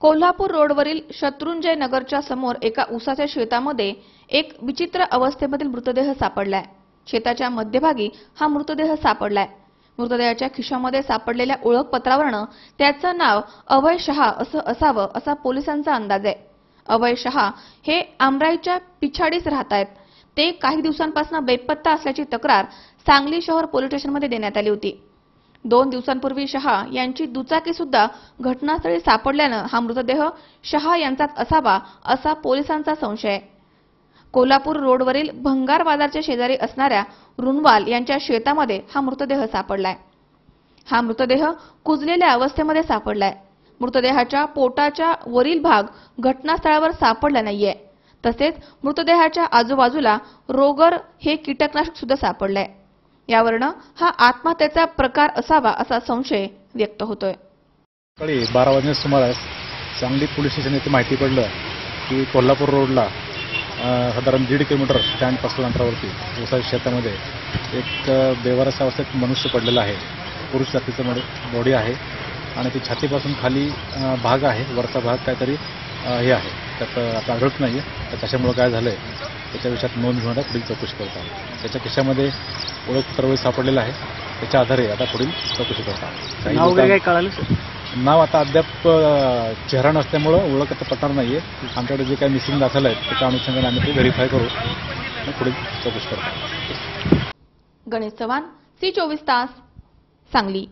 कोल्हापूर रोडवरील शत्रुंजय नगरच्या समोर एका उसाच्या शेतामध्ये एक विचित्र अवस्थेमधील मृतदेह सापडलाय. शेताच्या मध्यभागी हा मृतदेह सापडलाय. मृतदेहाच्या खिशामध्ये सापडलेल्या ओळखपत्रावरनं त्याचं नाव अभय शहा असं असावं असा पोलिसांचा अंदाज आहे. अभय शहा हे आमराईच्या पिछाडीस राहत आहेत ते काही दिवसांपासून बेपत्ता असल्याची तक्रार सांगली शहर पोलीस स्टेशनमध्ये देण्यात आली होती. दोन दिवसांपूर्वी शहा यांची दुचाकी सुद्धा घटनास्थळी सापडल्यानं हा मृतदेह शहा यांचाच असावा असा पोलिसांचा संशय. कोल्हापूर रोडवरील भंगार बाजारच्या शेजारी असणाऱ्या रुणवाल यांच्या शेतामध्ये हा मृतदेह सापडलाय. हा मृतदेह कुजलेल्या अवस्थेमध्ये सापडलाय. मृतदेहाच्या पोटाच्या वरील भाग घटनास्थळावर सापडला नाहीये. तसेच मृतदेहाच्या आजूबाजूला रोगर हे कीटकनाशक सुद्धा सापडलंय. यावरनं हा आत्महत्येचा प्रकार असावा असा संशय व्यक्त होतोय. सकाळी बारा वाजण्याच्या सुमारास सांगली पोलीस स्टेशन येथे माहिती पडलं की कोल्हापूर रोडला साधारण दीड किलोमीटर स्टँडपासून अंतरावरती उसाच्या शेतामध्ये एक अ, बेवारस अवस्थेत मनुष्य पडलेला आहे. पुरुष जातीचं बॉडी आहे आणि ती छातीपासून खाली भाग आहे वरचा भाग काहीतरी हे आहे. त्यात आता आढळत नाही तर कशामुळं काय झालं आहे त्याच्या विषयात नोंद घेऊन पुढील चौकशी करत आहोत. त्याच्या खिशामध्ये ओळखपत्र सापडलेलं आहे. त्याच्या आधारे आता पुढील चौकशी करत आहोत. नाव वगैरे कळालं नाव आता अद्याप चेहरा नसल्यामुळं ओळख आता पटणार नाहीये. आमच्याकडे जे काही मिसिंग दाखल आहेत त्याच्या अनुषंगाने आम्ही ते व्हेरीफाय करू आणि पुढील चौकशी करतो गणेश चव्हाण सी चोवीस तास सांगली.